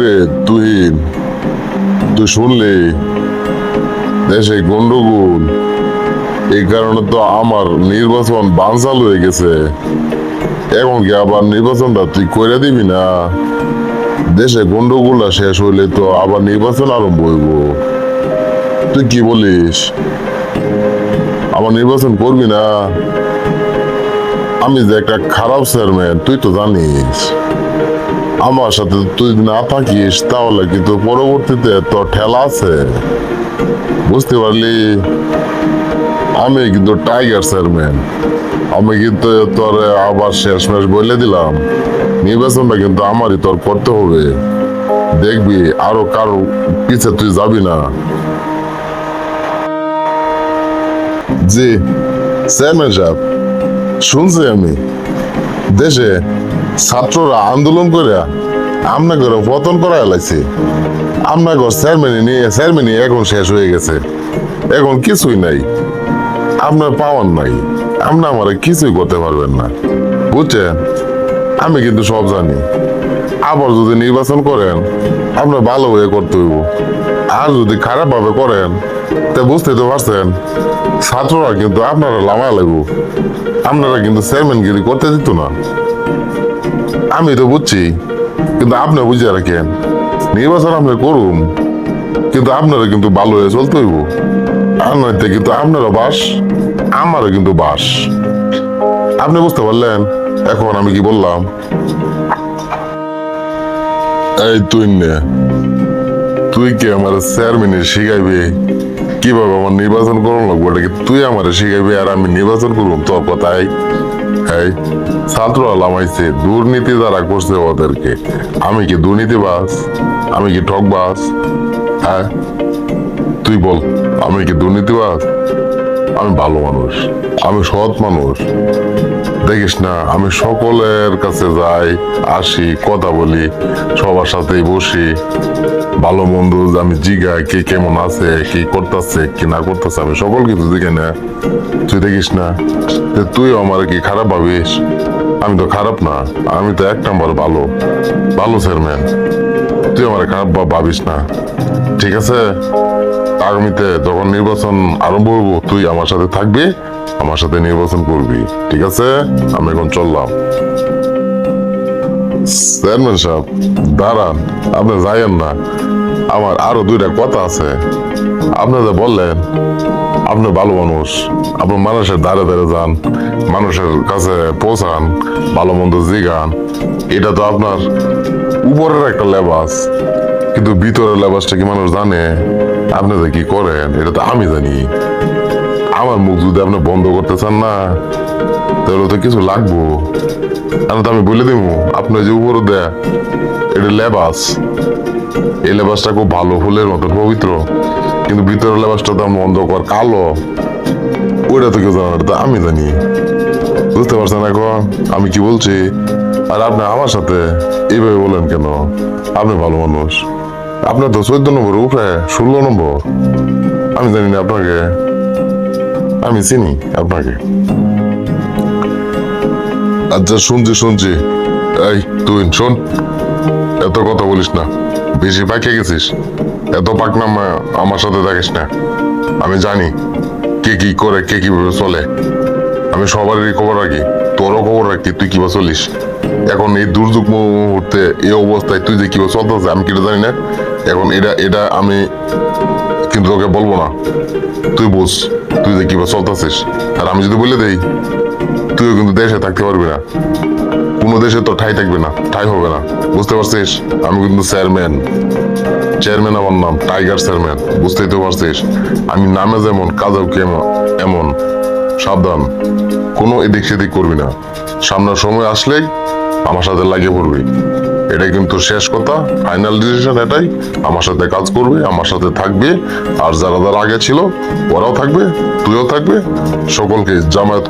রে তুই তুই শুনলি, দেশে গন্ডগোল। এই কারণে তো আমার নির্বাচন বানচাল হয়ে গেছে। এখন কি আবার নির্বাচনটা তুই করে দিবি না? দেশে গন্ডগোলটা শেষ হইলে তো আবার নির্বাচন আরম্ভ হইব। তুই কি বলিস? আমার নির্বাচন করবি না? আমি যে একটা খারাপ চেয়ারম্যান তুই তো জানিস। আমার সাথে তুই না থাকিস, তাহলে কিন্তু পরবর্তীতে তোর ঠেলা আছে? বুঝতে পারলি? আমি কিন্তু টাইগার চেয়ারম্যান আমি কিন্তু তোর, আবার শেষমেশ বলে দিলাম। নির্বাচনটা কিন্তু আমারই, তোর করতে হবে। দেখবি আরও কারও পিছে তুই যাবি না। জি চেয়ারম্যান সাহেব, শুনছি আমি। দেশে ছাত্ররা আন্দোলন করে আমনা করে পতন করা লাগছে আমনা ঘর চেয়ারম্যান নিয়ে চেয়ারম্যানই এখন শেষ হয়ে গেছে। এখন কিছুই নাই। আপনার পাওয়ার নাই। আপনি আমার কিছুই করতে পারবেন না। বুঝছেন? আমি কিন্তু সব জানি। আবার যদি নির্বাচন করেন, আপনার ভালো হয়ে করতে হইব। আর যদি খারাপভাবে করেন, তা বুঝতে তো পারছেন, ছাত্ররা কিন্তু আপনারা লামা লাগবো। আপনারা কিন্তু চেয়ারম্যানগিরি করতে দিত না। আমি তো বুঝছি, কিন্তু আপনি বুঝিয়ে রাখেন নির্বাচন আপনি করুন, কিন্তু আপনারা কিন্তু ভালো হয়ে চলতে হইব। নয়তো কিন্তু আপনারা বাস, আমারও কিন্তু বাস। আপনি বুঝতে পারলেন? এখন আমি কি বললাম? এই তুই তুই কি আমার চেয়ারম্যানে শিখাইবি? কীভাবে আমার নির্বাচন করুন লাগবো? এটা তুই আমার শিখাইবি আর আমি নির্বাচন করুন তোর কথাই এই ছাত্ররা লামাইছে দুর্নীতি যারা করছে ওদেরকে, আমি কি দুর্নীতিবাস আমি কি ঠকবাস হ্যাঁ? তুই বল, আমি কি দুর্নীতিবাজ? আমি ভালো মানুষ, আমি সৎ মানুষ। দেখিস না, আমি সকলের কাছে যাই, আসি, কথা বলি, সবার সাথেই বসি। ভালো মন্দ আমি জিগাই, কে কেমন আছে, কি করতেছে, কি না করতেছে, আমি সকল কিছু দেখে না। তুই দেখিস না তুই আমার কি খারাপ ভাবিস? আমি তো খারাপ না, আমি তো এক নম্বর ভালো ভালো চেয়ারম্যান। তুই আমার খারাপ ভাবিস না। ঠিক আছে? আগামীতে যখন নির্বাচন আরম্ভ হব তুই আমার সাথে থাকবি, আমার সাথে নির্বাচন করবি। ঠিক আছে? আমি এখন চললাম। চেয়ারম্যান সাহেব, দাঁড়ান। আপনি যাইয়েন না। আমার আরও দুইটা কথা আছে। আপনি যে বললেন, আপনি ভালো মানুষ। আপনি মানুষের দ্বারে দ্বারে যান, মানুষের কাছে পৌঁছান, ভালো মন্দ জিগান। এটা তো আপনার উপরের একটা লেবাস। কিন্তু ভিতরের লেবাসটা কি মানুষ জানে? আপনি যে কি করেন, এটা তো আমি জানি। আমার মুখ যদি আপনি বন্ধ করতে চান না, তাহলে তো কিছু লাগবো। তাহলে তো আমি বলে দিব আপনি যে উপরে দেয়, এটা লেবাস। এই লেবাসটা খুব ভালো ফুলের মতো, পবিত্র। কিন্তু ভিতরের লেবাসটা তো আমার অন্ধকার কালো। ওইটা তো কেউ জানে এটা তো আমি জানি। বুঝতে পারছেন এখন? আমি কি বলছি? আর আপনি আমার সাথে এইভাবে বলেন কেন? আপনি ভালো মানুষ। আপনার তো চোদ্দ নম্বর উপরে ষোলো নম্বর। আমি জানি না আপনাকে। আমি চিনি আপনাকে। আচ্ছা শুনছি শুনছি। এই, তুই, শোন। এত কথা বলিস না। বেশি পাকে গেছিস। এত পাকনাম আমার সাথে থাকিস না। আমি জানি কে কি করে, কে কীভাবে চলে। আমি সবারই খবর রাখি, তোরও খবর রাখি, তুই কীভাবে চলিস। এখন এই দুর্যোগ মুহূর্তে, এই অবস্থায় তুই যে কীভাবে চলতেছে আমি কিটা জানি না। এখন এটা এটা আমি কিন্তু তোকে বলব না। তুই বুঝ, তুই যে কীভাবে চলতেছিস। আর আমি যদি বলে দেই, তুইও কিন্তু দেশে থাকতে পারবি না। কোনো দেশে তো ঠাই থাকবে না, ঠাই হবে না। বুঝতে পারছিস? আমি কিন্তু চেয়ারম্যান। চেয়ারম্যান আমার নাম, টাইগার চেয়ারম্যান। বুঝতেই তো পারছিস? আমি নামে যেমন, কাজেও কেমন, এমন। সাবধান। কোনো এদিক সেদিক করবি না। সামনের সময় আসলেই আমার সাথে লাগিয়ে পড়বি। এটাই কিন্তু শেষ কথা। ফাইনাল ডিসিশন এটাই। আমার সাথে কাজ করবে, আমার সাথে থাকবে। আর যারা যারা আগে ছিল, ওরাও থাকবে, তুইও থাকবে। সকলকে জামায়াত